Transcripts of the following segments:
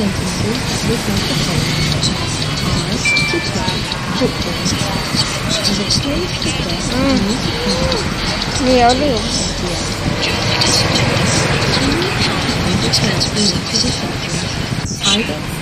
synthesis within the fold, to play football. Yeah, I Either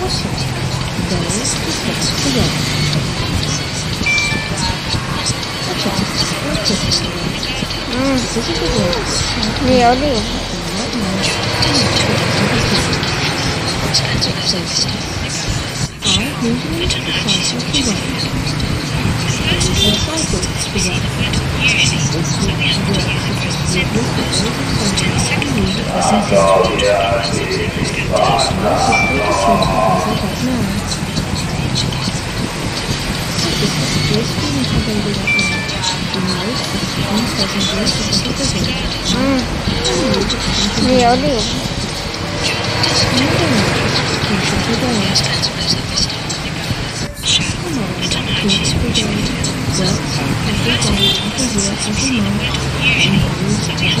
dez, Hum, me olha. Ah, Experiência da Liberação Demais, vamos fazer dois e cinquenta vezes. Hum. Me olhou. Muito bem. Isso é tudo bem. O irmão. Em luz, em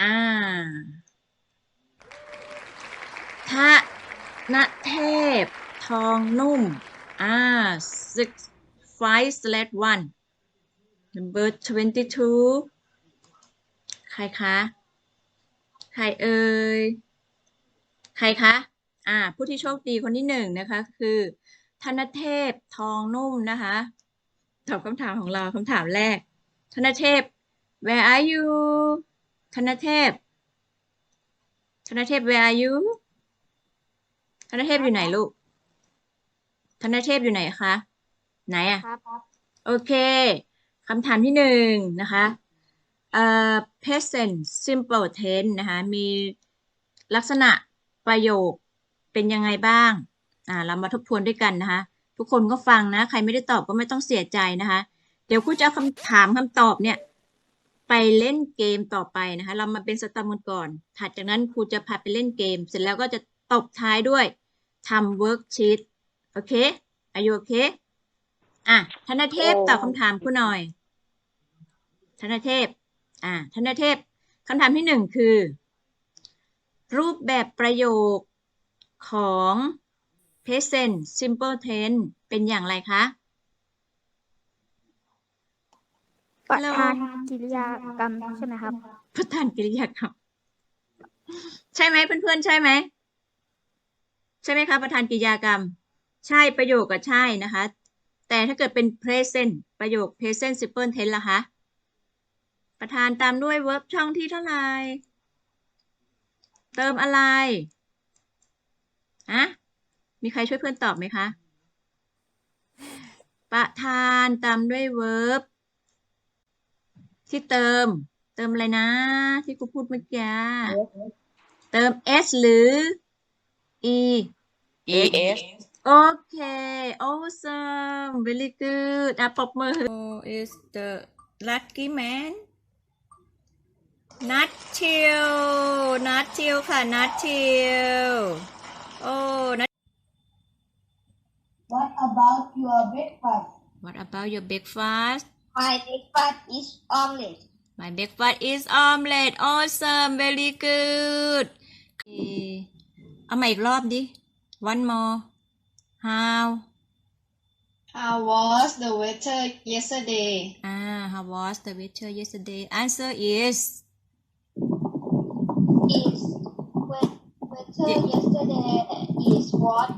อ่าทะนะเทพ ทองนุ่ม อ่า six five slash one number twenty two ใครคะ ใครเอ่ย ใครคะ อ่า ผู้ที่โชคดีคนที่หนึ่งนะคะ คือ ธนเทพ ทองนุ่มนะคะตอบคำถามของเราคำถามแรก ธนเทพ where are you ธนเทพ ธนเทพ where are you ธนเทพอยู่ไหนลูก ธนเทพอยู่ไหนคะ ไหนอะครับโอเค คำถามที่หนึ่งนะคะเอ่อ present simple tense นะคะ มีลักษณะประโยคเป็นยังไงบ้าง อ่า เรามาทบทวนด้วยกันนะคะ ทุกคนก็ฟังนะ ใครไม่ได้ตอบก็ไม่ต้องเสียใจนะคะ เดี๋ยวครูจะเอาคำถามคำตอบเนี่ย ไปเล่นเกมต่อไปนะคะ เรามาเป็นสแตมป์กันก่อน ถัดจากนั้นครูจะพาไปเล่นเกม เสร็จแล้วก็จะตบท้ายด้วยทำเวิร์กชีตโอเคอายุโอเคอะธนเทพตอบคำถามครูหน่อยธนเทพอะธนเทพคำถามที่หนึ่งคือ รูปแบบประโยคของ present simple tense เป็นอย่างไรคะ ประธานกิริยากรรมใช่ไหมครับ ประธานกิริยากรรมใช่ไหมเพื่อนๆใช่ไหมใช่ไหมคะประธานกิริยากรรม ใช่ประโยคก็ใช่นะคะ แต่ถ้าเกิดเป็น present ประโยค present simple tense ล่ะคะประธานตามด้วย verb ช่องที่เท่าไหร่เติมอะไรฮะมีใครช่วยเพื่อนตอบไหมคะ ประธานตามด้วย verb ที่เติม เติมอะไรนะ ที่ครูพูดเมื่อกี้เติม s หรือ e ES โอเค awesome very good อะปรบมือ is the lucky man นัทเชียวนัทเชียวค่ะนัทเชียวโอ้นัท What about your breakfast? What about your breakfast My breakfast is omelette. My breakfast is omelette awesome very good เอ่อเอามาอีกรอบดิ one more how How was the weather yesterday? อ่า how was the weather yesterday answer is is when weather yesterday is what